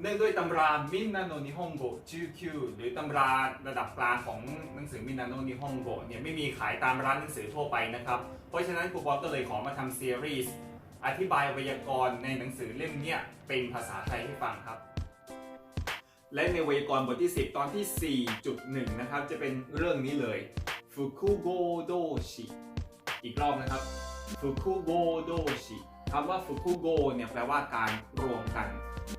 เนื่องด้วยตำรามินนาโนนิฮงโกจูคิวหรือตำราระดับกลางของหนังสือมินนาโนนิฮงโกเนี่ยไม่มีขายตามร้านหนังสือทั่วไปนะครับ เพราะฉะนั้นครูบอลก็เลยขอมาทำซีรีส์อธิบายไวยากรณ์ในหนังสือเล่มเนี้ยเป็นภาษาไทยให้ฟังครับ และในไวยากรณ์บทที่ 10 ตอนที่ 4.1 นะครับ จะเป็นเรื่องนี้เลยฟุคุโกโดชิอีกรอบนะครับฟุคุโกโดชิ คำว่าฟุคุโกเนี่ยแปลว่าการรวมกัน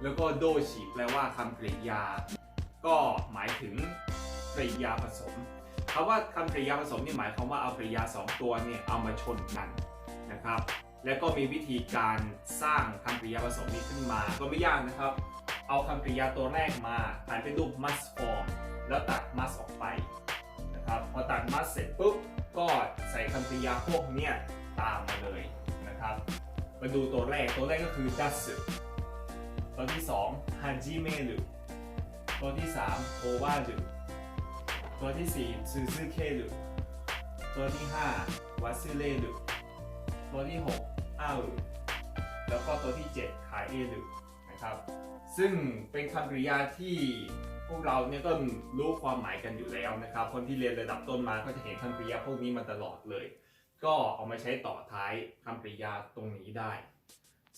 แล้วก็โดชิแปลว่าคำกริยา ก็หมายถึงกริยาผสมคำว่าคำกริยาผสมนี่หมายความว่าเอากริยาสองตัวเนี่ยเอามาชนกันนะครับ แล้วก็มีวิธีการสร้างคำกริยาผสมนี้ขึ้นมา ก็ไม่ยากนะครับ เอาคำกริยาตัวแรกมาหันเป็นรูป must form แล้วตัด must ออกไปนะครับพอตัด must เสร็จปุ๊บก็ใส่คำกริยาพวกเนี้ยตามมาเลยนะครับ มาดูตัวแรก ตัวแรกก็คือ dasu ตัวที่2 hajimeru ตัวที่3 owaru ตัวที่4 suzukeru ตัวที่5 wasureru ตัวที่6 au แล้วก็ตัวที่7 kaeru นะครับ ซึ่งเป็นคำกริยาที่พวกเราเนี่ยก็รู้ความหมายกันอยู่แล้วนะครับ คนที่เรียนระดับต้นมาก็จะเห็นคำกริยาพวกนี้มาตลอดเลย ก็เอามาใช้ต่อท้ายคำกริยาตรงนี้ได้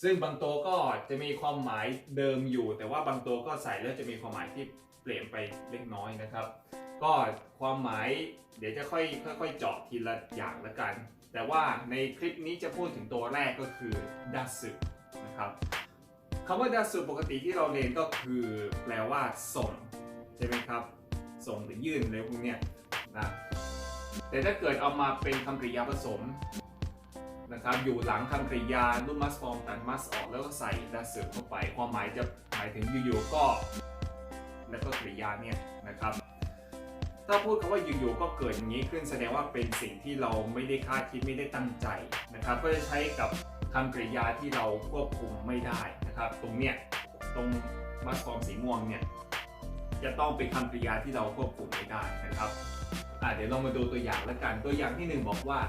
ซึ่งบางตัวก็จะมีความหมายเดิมอยู่ แต่ว่าบางตัวก็ใส่แล้วจะมีความหมายที่เปลี่ยนไปเล็กน้อยนะครับ ก็ความหมายเดี๋ยวจะค่อยค่อยๆเจาะทีละอย่างละกัน แต่ว่าในคลิปนี้จะพูดถึงตัวแรกก็คือดัสึนะครับคำว่าดัสึปกติที่เราเรียนก็คือแปลว่าส่งใช่ไหมครับ ส่งหรือยื่นอะไรพวกเนี้ยนะ แต่ถ้าเกิดเอามาเป็นคำกริยาผสมนะครับอยู่หลังคำกริยารูปมัสฟอร์มตัดมัสออกแล้วก็ใส่ดัสึเข้าไป ความหมายจะหมายถึงอยู่ๆก็ แล้วก็กริยาเนี่ยนะครับ ถ้าพูดคำว่าอยู่ๆก็เกิดอย่างนี้ขึ้นแสดงว่าเป็นสิ่งที่เราไม่ได้คาดคิดไม่ได้ตั้งใจนะครับ ก็จะใช้กับคำกริยาที่เราควบคุมไม่ได้นะครับ ตรงเนี้ยตรงมัสฟอร์มสีม่วงเนี่ยจะต้องเป็นคำกริยาที่เราควบคุมไม่ได้นะครับ อะเดี๋ยวเรามาดูตัวอย่างล้วกัน ตัวอย่างที่หนึ่งบอกว่า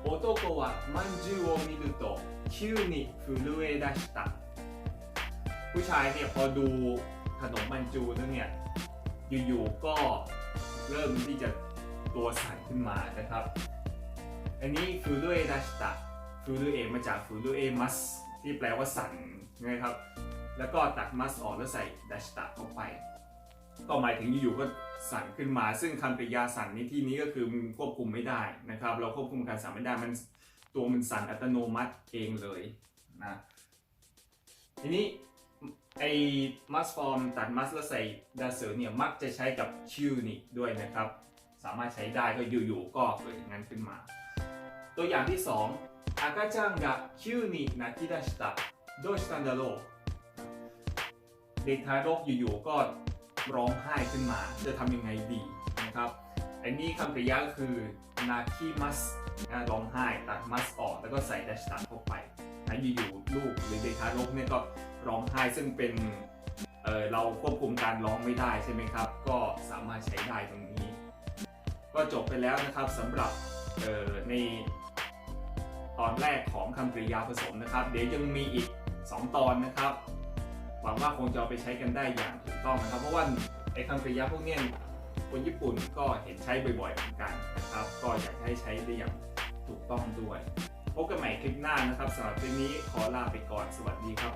โอโตโกะมันจูโอมิรุโตะคิวนิฟูรุเอดัชตะผู้ชายเนี่ยพอดูขนมมันจูนั่นเนี่ยอยู่ๆก็เริ่มที่จะตัวสั่นขึ้นมานะครับ อันนี้ฟูรุเอดัชตะฟูรุเอมาจากฟูรุเอมัสที่แปลว่าสั่นนะครับ แล้วก็ตัดมัสออกแล้วใส่ดัชตะเข้าไป ก็หมายถึงอยู่ๆก็สั่นขึ้นมา ซึ่งคำกริยาสั่นในที่นี้ก็คือมันควบคุมไม่ได้นะครับ เราควบคุมการสั่นไม่ได้มันตัวมันสั่นอัตโนมัติเองเลยนะทีนี้ไอ้มัสฟอร์มตัดมัสแล้วใส่ดาเซอเนี่ยมักจะใช้กับชิวนี่ด้วยนะครับ สามารถใช้ได้ก็อยู่ๆก็เกิดอย่างนั้นขึ้นมา ตัวอย่างที่ 2อากาจังกะชิวนี่นาคิดาชิตะโดชิตันดาโรเด็กทารกอยู่ๆก็ ร้องไห้ขึ้นมา จะทำยังไงดีนะครับอันนี้คำกริยาก็คือนาคิมัสร้องไห้ตัดมัสออก แล้วก็ใส่ดัชตะเข้าไปนะอยู่ๆลูกหรือเด็กทารกเนี่ยก็ร้องไห้ซึ่งเป็นเเราควบคุมการร้องไม่ได้ใช่ไหมครับ ก็สามารถใช้ได้ตรงนี้ ก็จบไปแล้วนะครับสำหรับในตอนแรกของคำกริยาผสมนะครับ เดี๋ยวยังมีอีก 2 ตอนนะครับ หวังว่าคงจะเอาไปใช้กันได้อย่างถูกต้องนะครับ เพราะว่าไอ้คำกริยาพวกนี้คนญี่ปุ่นก็เห็นใช้บ่อยๆเหมือนกันนะครับ ก็อยากให้ใช้ได้อย่างถูกต้องด้วย พบกันใหม่คลิปหน้านะครับสำหรับคลิปนี้ขอลาไปก่อนสวัสดีครับ